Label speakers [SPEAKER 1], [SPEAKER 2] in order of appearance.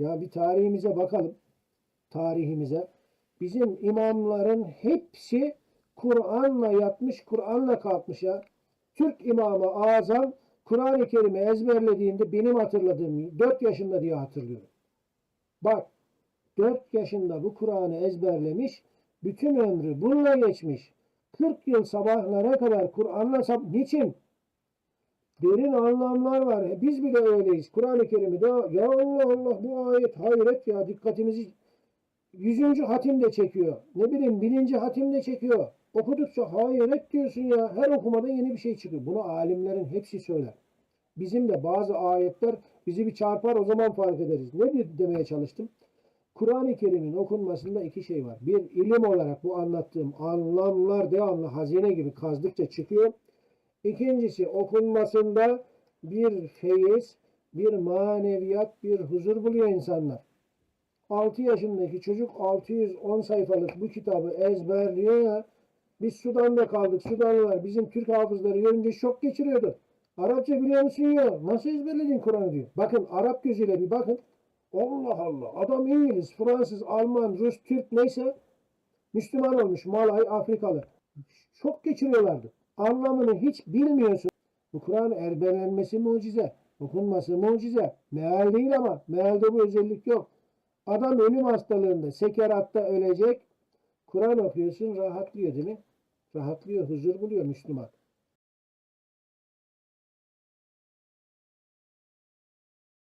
[SPEAKER 1] Ya bir tarihimize bakalım. Tarihimize. Bizim imamların hepsi Kur'an'la yatmış, Kur'an'la kalkmış ya. Türk imamı Azam Kur'an-ı Kerim'i ezberlediğinde benim hatırladığım 4 yaşında diye hatırlıyorum. Bak 4 yaşında bu Kur'an'ı ezberlemiş, bütün ömrü bununla geçmiş. 40 yıl sabahlara kadar Kur'an'la sab niçin? Derin anlamlar var. E, Biz bile öyleyiz. Kur'an-ı Kerim'i de ya Allah Allah bu ayet hayret ya dikkatimizi yüzüncü hatim de çekiyor. Ne bileyim bininci hatim de çekiyor. Okudukça hayret diyorsun ya. Her okumada yeni bir şey çıkıyor. Bunu alimlerin hepsi söyler. Bizim de bazı ayetler bizi bir çarpar o zaman fark ederiz. Ne de- demeye çalıştım? Kur'an-ı Kerim'in okunmasında iki şey var. Bir ilim olarak bu anlattığım anlamlar devamlı hazine gibi kazdıkça çıkıyor. İkincisi okunmasında bir feyiz, bir maneviyat, bir huzur buluyor insanlar. 6 yaşındaki çocuk 610 sayfalık bu kitabı ezberliyor ya. Biz Sudan'da kaldık. Sudanlılar bizim Türk hafızları görünce şok geçiriyordu. Arapça biliyor musun ya? Nasıl ezberledin Kur'an'ı diyor. Bakın Arap gözüyle bir bakın. Allah Allah. Adam İngiliz, Fransız, Alman, Rus, Türk neyse Müslüman olmuş. Malay, Afrikalı. Şok geçiriyorlardı. Anlamını hiç bilmiyorsun. Bu Kur'an ezberlenmesi mucize. Okunması mucize. Meal değil ama. Mealde bu özellik yok. Adam ölüm hastalığında, sekeratta ölecek. Kur'an okuyorsun rahatlıyor değil mi? Rahatlıyor, huzur buluyor Müslüman.